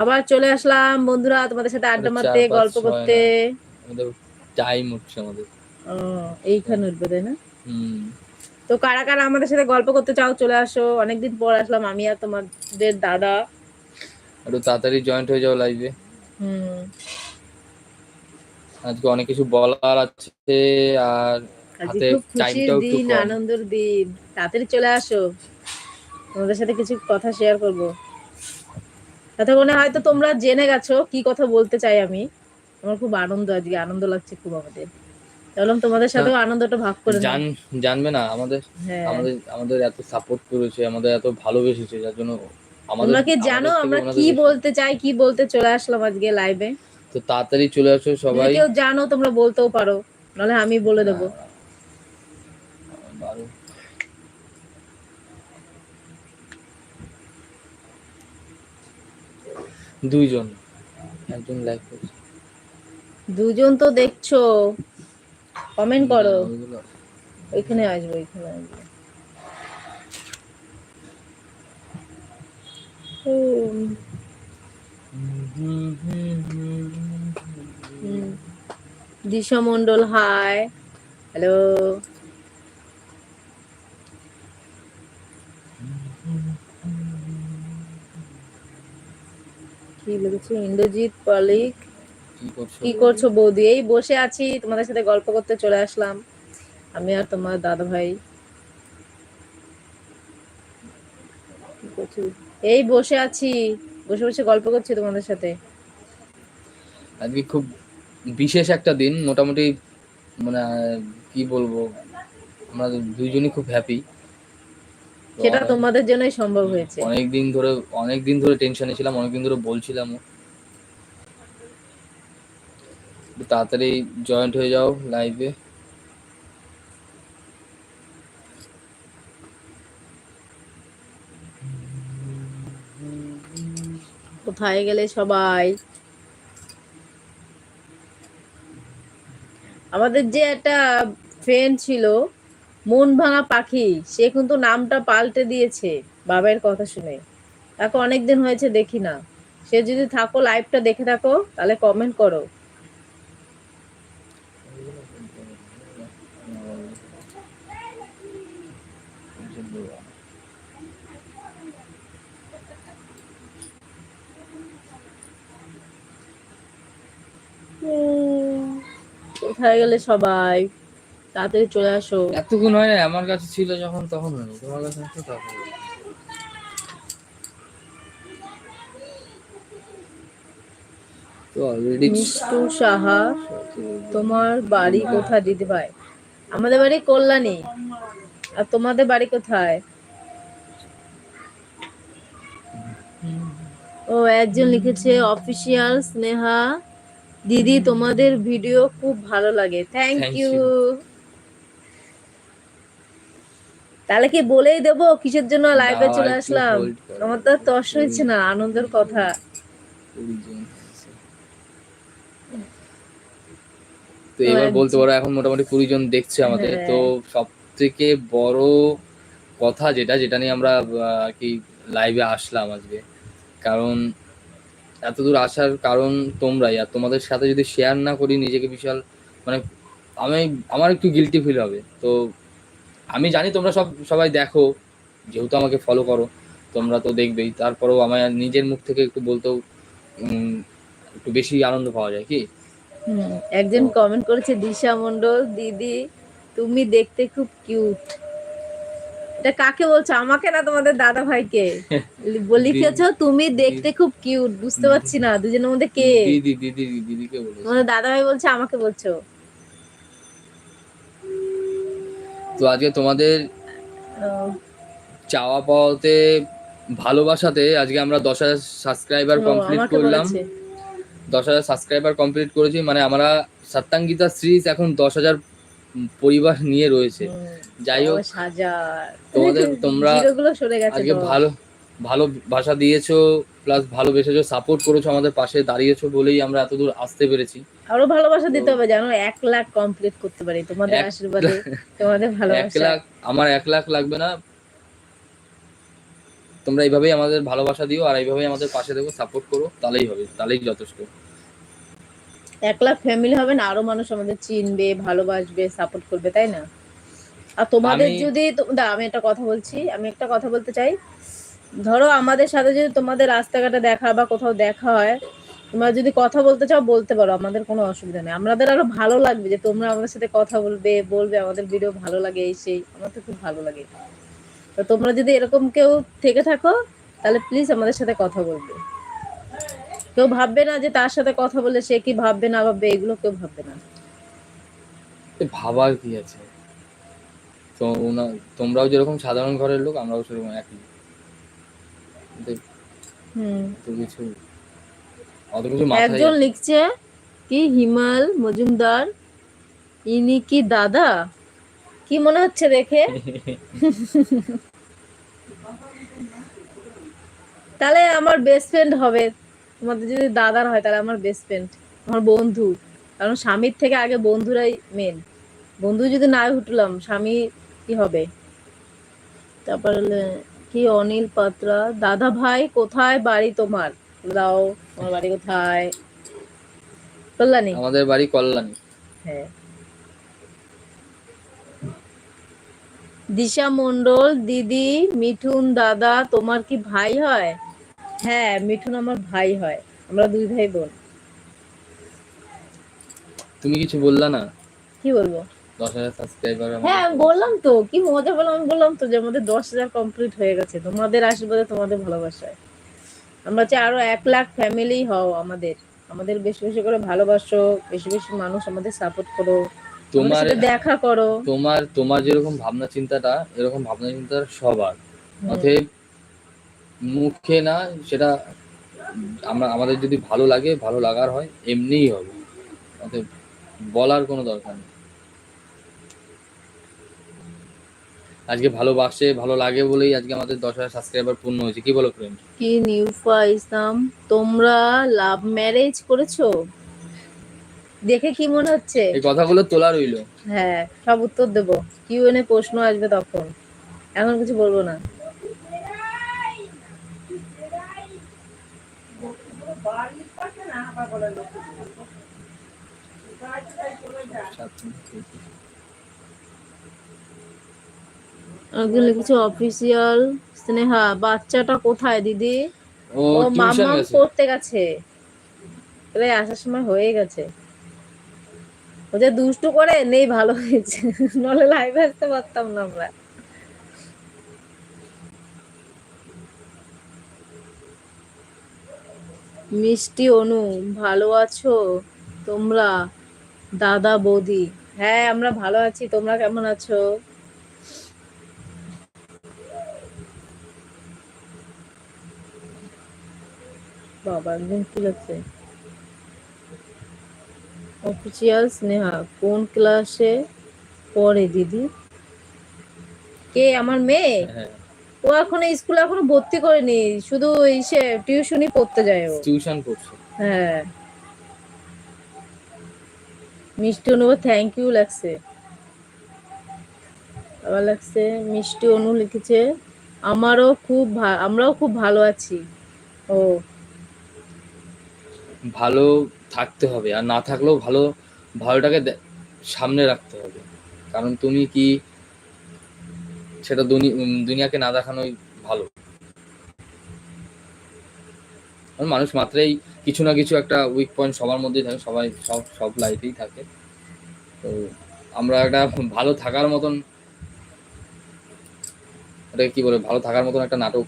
আবার চলে আসলাম বন্ধুরা তোমাদের সাথে আড্ডা মারতে গল্প করতে। আমাদের টাইম উঠছে আমাদের। ও, এইখানে উঠবে তাই না? তো কারা কারা আমাদের সাথে গল্প করতে চাও চলে আসো। অনেকদিন পর আসলাম আমি আর তোমাদের দাদা। একটু তাড়াতাড়ি জয়েন্ট হয়ে যাও লাইভে হুম। আজকে অনেক কিছু বলার আছে আর হাতে টাইমটাও একটু দিন আনন্দের দিন। তাড়াতাড়ি চলে আসো। তোমাদের সাথে কিছু কথা শেয়ার করব। এতক্ষণে হয়তো তোমরা জেনে গেছো কি কথা বলতে চাই আমি। আমার খুব আনন্দ আজকে আনন্দ লাগছে খুব আমাদের। বললাম তোমাদের সাথেও আনন্দটা ভাগ করে জান জানবে না আমাদের হ্যাঁ। আমাদের আমাদের এত সাপোর্ট করেছে আমাদের এত ভালোবেসেছে যার জন্য আমাদের তোমরা কি জানো আমরা কি বলতে চাই কি বলতে চলে আসলাম আজকে লাইভে তো তাড়াতাড়ি চলে আসো সবাই। কেউ জানো তোমরা বলতেও পারো নাহলে আমি বলে দেবো। দুইজন। একজন লাইক করছে। দুজন তো দেখছ। কমেন্ট করো। ওইখানে আসব ওইখানে আসব। দিশা মন্ডল হাই হ্যালো কি লিখেছে? ইন্দ্রজিৎ পালিক। কি করছ বৌদি? এই বসে আছি তোমাদের সাথে গল্প করতে চলে আসলাম। আমি আর তোমার দাদা ভাই এই বসে আছি বসে বসে গল্প করছি তোমাদের সাথে। আজকে খুব বিশেষ একটা দিন মোটামুটি মানে কি বলব? আমরা দুইজনই খুব হ্যাপি সেটা তোমাদের জন্যই সম্ভব হয়েছে। অনেক দিন ধরে অনেক দিন ধরে টেনশনে ছিলাম অনেক দিন ধরে বলছিলাম তাড়াতাড়ি জয়েন্ট হয়ে যাও লাইভে কোথায় গেলে সবাই? আমাদের যে একটা ফ্রেন্ড ছিল মন ভাঙা পাখি, সে কিন্তু নামটা পাল্টে দিয়েছে বাবার কথা শুনে। তাকে অনেকদিন হয়েছে দেখি না। সে যদি থাকো লাইভটা দেখে থাকো, তাহলে কমেন্ট করো। কোথায় গেলে সবাই? তাড়াতাড়ি চলে আসো। এতক্ষণ হয় না? আমার কাছে ছিল যখন তখন হয়নি। তোমার কাছে তখন মিষ্টু সাহা তোমার বাড়ি কোথায় দিদি ভাই আমাদের বাড়ি কল্যাণী। আর তোমাদের বাড়ি কোথায়? ও একজন লিখেছে অফিসিয়াল স্নেহা দিদি তোমাদের ভিডিও খুব ভালো লাগে। থ্যাংক ইউ তাহলে কি বলেই দেবো? কিসের জন্য লাইভে চলে আসলাম? আমার তো তস হয়েছে না আনন্দের কথা। তো এবার বলতে পারো এখন মোটামুটি কুড়ি জন দেখছে আমাদের। হ্যাঁ। তো সব থেকে বড় কথা যেটা যেটা নিয়ে আমরা আর কি লাইভে আসলাম আজকে। কারণ এত দূর আসার কারণ তোমরাই। আর তোমাদের সাথে যদি শেয়ার না করি নিজেকে বিশাল মানে আমি আমার একটু গিলটি ফিল হবে। তো আমি জানি তোমরা সব সবাই দেখো যেহেতু আমাকে ফলো করো তোমরা তো দেখবেই। তারপরেও আমার নিজের মুখ থেকে একটু বলতেও একটু বেশি আনন্দ পাওয়া যায় কি? একজন কমেন্ট করেছে দিশা মন্ডল দিদি তুমি দেখতে খুব কিউট এটা কাকে বলছো? আমাকে না তোমাদের দাদা ভাইকে? লিখেছো তুমি দেখতে খুব কিউট বুঝতে পারছি না দুজনের মধ্যে কে? দিদি দিদি দিদিকে বলেছে। দাদা ভাই বলছে আমাকে বলছো। তো আজকে তোমাদের চাওয়া পাওয়াতে ভালোবাসাতে আজকে আমরা দশ হাজার সাবস্ক্রাইবার কমপ্লিট করলাম। দশ হাজার সাবস্ক্রাইবার কমপ্লিট করেছি মানে আমরা সত্যাঙ্গিতা সিরিজ এখন দশ হাজার পরিবার নিয়ে রয়েছে। যাই হোক তোমাদের তোমরা আজকে ভালো ভালো ভাষা দিয়েছ প্লাস ভালোবেসেছো সাপোর্ট করেছ আমাদের পাশে দাঁড়িয়েছো বলেই আমরা এত দূর আসতে পেরেছি। আরও ভালোবাসা দিতে হবে জানো এক লাখ কমপ্লিট করতে পারি তোমাদের এক আশীর্বাদে তোমাদের এক ভালোবাসা লাখ আমার এক লাখ লাগবে না। তোমরা এইভাবেই আমাদের ভালোবাসা দিও আর এইভাবেই আমাদের পাশে দেখো সাপোর্ট করো তাহলেই হবে তাহলেই যথেষ্ট। এক লাখ ফ্যামিলি হবে না আরও মানুষ আমাদের চিনবে ভালোবাসবে সাপোর্ট করবে তাই না? আর তোমাদের যদি আমি একটা কথা বলছি আমি একটা কথা বলতে চাই। ধরো আমাদের সাথে যদি তোমাদের রাস্তাঘাটে দেখা বা কোথাও দেখা হয়, তোমরা যদি কথা বলতে চাও, বলতে পারো, আমাদের কোনো অসুবিধা নেই। আমাদের আরও ভালো লাগবে যে তোমরা আমাদের সাথে কথা বলবে বলবে, আমাদের ভিডিও ভালো লাগে এই সেই। আমার তো খুব ভালো লাগে। তো তোমরা যদি এরকম কেউ থেকে থাকো, তাহলে প্লিজ আমাদের সাথে কথা বলবে। কেউ ভাববে না যে তার সাথে কথা বলে সে কি ভাববে, না ভাববে, এগুলো কেউ ভাববে না। ভাবার কি আছে? তো তোমরাও যেরকম সাধারণ ঘরের লোক, আমরাও সেরকম একই। হুম। কিছু। অত কিছু মাথায়। একজন লিখছে কি হিমাল মজুমদার ইনি কি দাদা? কি মনে হচ্ছে দেখে? তাহলে আমার বেস্ট ফ্রেন্ড হবে। তোমাদের যদি দাদার হয় তাহলে আমার বেস্ট ফ্রেন্ড আমার বন্ধু। কারণ স্বামীর থেকে আগে বন্ধুরাই মেন বন্ধু যদি না উঠলাম স্বামী কি হবে? তারপর হলে কি অনিল পাত্রা? দাদা ভাই কোথায় বাড়ি তোমার? দাও তোমার বাড়ি কোথায়? কল্যাণী? আমাদের বাড়ি কল্যাণী। হ্যাঁ। দিশা মন্ডল দিদি মিঠুন দাদা তোমার কি ভাই হয়? হ্যাঁ মিঠুন আমার ভাই হয়। আমরা দুই ভাই বোন। তুমি কিছু বললা না? কি বলব? দশ হাজার সাবস্ক্রাইবার হ্যাঁ বললাম তো কি মজা বললাম? আমি বললাম তো যে আমাদের দশ হাজার কমপ্লিট হয়ে গেছে। তোমাদের আশীর্বাদে তোমাদের ভালোবাসায়। আমরা চাই আরও এক লাখ ফ্যামিলি হও আমাদের। আমাদের বেশি বেশি করে ভালোবাসো বেশি বেশি মানুষ আমাদের সাপোর্ট করো। তোমার দেখা করো। তোমার তোমার যেরকম ভাবনা চিন্তাটা এরকম ভাবনা চিন্তা সবার। অতএব মুখে না সেটা আমরা আমাদের যদি ভালো লাগে ভালো লাগার হয় এমনিই হবে। অতএব বলার কোনো দরকার নেই। আজকে ভালোবাসে ভালো লাগে বলেই আজকে আমাদের দশ হাজার সাবস্ক্রাইবার পূর্ণ হয়েছে। কি বলো ফ্রেন্ড কি নিউফা ইসলাম তোমরা লাভ ম্যারেজ করেছ? দেখে কি মনে হচ্ছে? এই কথাগুলো তোলা রইল। হ্যাঁ সব উত্তর দেবো। এনে প্রশ্ন আসবে তখন। এখন কিছু বলব না। একজন লিখেছে অফিসিয়াল স্নেহা বাচ্চাটা কোথায় দিদি? ও মামা পড়তে গেছে। তাহলে আসার সময় হয়ে গেছে। ও যে দুষ্টু করে নেই ভালো হয়েছে। নলে লাইভে আসতে পারতাম না আমরা। মিষ্টি অনু ভালো আছো? তোমরা দাদা বৌদি। হ্যাঁ আমরা ভালো আছি। তোমরা কেমন আছো? বাবা একদম কি লাগছে? অফিসিয়াল স্নেহা কোন ক্লাসে পড়ে দিদি? কে আমার মেয়ে? হ্যাঁ। ও এখনও স্কুলে এখনও ভর্তি করেনি শুধু ইসে টিউশনই পড়তে যায় ও। টিউশন করছে হ্যাঁ। মিষ্টি অনু থ্যাংক ইউ লাগছে। আবার লাগছে মিষ্টি অনু লিখেছে আমারও খুব আমরাও খুব ভালো আছি। ও। ভালো থাকতে হবে আর না থাকলেও ভালো ভালোটাকে সামনে রাখতে হবে। কারণ তুমি কি সেটা দুনি- দুনিয়াকে না দেখানোই ভালো। মানুষ মাত্রেই কিছু না কিছু একটা উইক পয়েন্ট সবার মধ্যেই থাকে, সবাই সব সব লাইফেই থাকে। তো আমরা একটা ভালো থাকার মতন এটা কি বলে, ভালো থাকার মতন একটা নাটক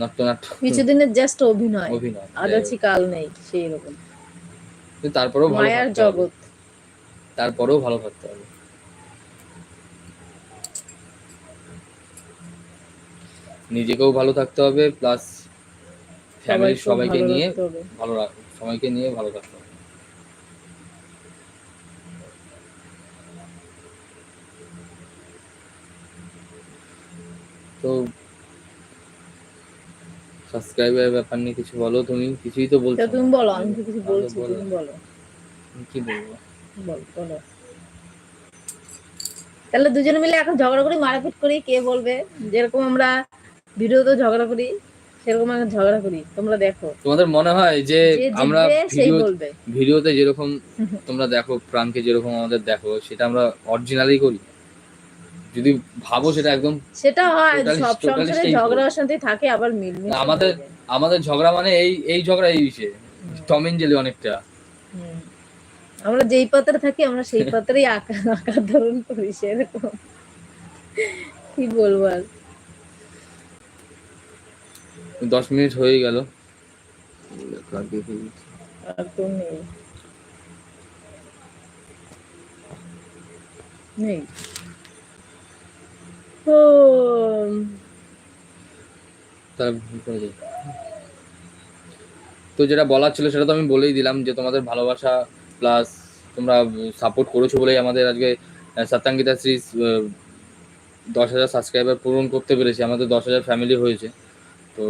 নাট্যনাট্য। কিছুদিনের জাস্ট অভিনয়। অভিনয় আজ আছি কাল নেই সেই রকম। তারপরেও ভালো মায়ার। জগৎ। তারপরেও ভালো থাকতে হবে। নিজেকেও ভালো থাকতে হবে প্লাস ফ্যামিলির সবাইকে নিয়ে ভালো সবাইকে নিয়ে ভালো থাকতে হবে। তো সাবস্ক্রাইবার ব্যাপার নিয়ে কিছু বলো তুমি কিছুই তো বলছো তুমি বলো আমি তো কিছু বলছি তুমি বলো। কি বলব? বল বলো। তাহলে দুজনে মিলে এখন ঝগড়া করি মারপিট করি কে বলবে? যেরকম আমরা ভিডিও তো ঝগড়া করি সেরকম আমি ঝগড়া করি। তোমরা দেখো। তোমাদের মনে হয় যে আমরা ভিডিওতে যেরকম তোমরা দেখো প্রাণকে যেরকম আমাদের দেখো সেটা আমরা অরিজিনালি করি। যদি ভাবো সেটা একদম সেটা হয় সব সংসারে ঝগড়া অশান্তি থাকে আবার মিলমিশ আমাদের আমাদের ঝগড়া মানে এই এই ঝগড়া এই বিষয়ে টম এন্ড জেলি অনেকটা। আমরা যেই পাত্রে থাকি আমরা সেই পাত্রেই আকার আকার ধারণ করি সেরকম। কি বলব আর? দশ মিনিট হয়ে গেল। আর তো নেই। নেই। তো যেটা বলার ছিল সেটা তো আমি বলেই দিলাম যে তোমাদের ভালোবাসা প্লাস তোমরা সাপোর্ট করেছ বলেই আমাদের আজকে সত্যাঙ্গিতা সিরিজ দশ হাজার সাবস্ক্রাইবার পূরণ করতে পেরেছি। আমাদের দশ হাজার ফ্যামিলি হয়েছে। তো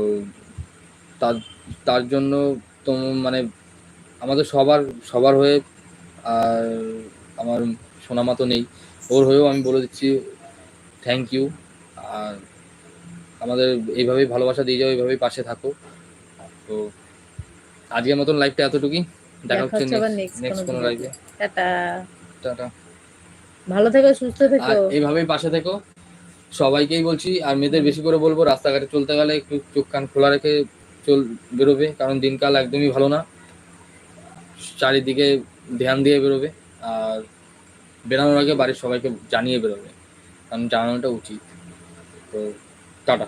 তার তার জন্য তো মানে আমাদের সবার সবার হয়ে আর আমার সোনামা তো নেই। ওর হয়েও আমি বলে দিচ্ছি থ্যাংক ইউ আর আমাদের এইভাবেই ভালোবাসা দিয়ে যাও এইভাবেই পাশে থাকো। তো আজকের মতন লাইভটা এতটুকুই। দেখা হচ্ছে নেক্সট কোনো লাইভে টাটা। টাটা। ভালো থেকো সুস্থ থেকো। এইভাবেই পাশে থেকো। সবাইকেই বলছি আর মেয়েদের বেশি করে বলব রাস্তাঘাটে চলতে গেলে একটু চোখ কান খোলা রেখে চল বেরোবে কারণ দিনকাল একদমই ভালো না। চারিদিকে ধ্যান দিয়ে বেরোবে আর বেরানোর আগে বাড়ির সবাইকে জানিয়ে বেরোবে। কারণ জানানোটা উচিত। তো টাটা।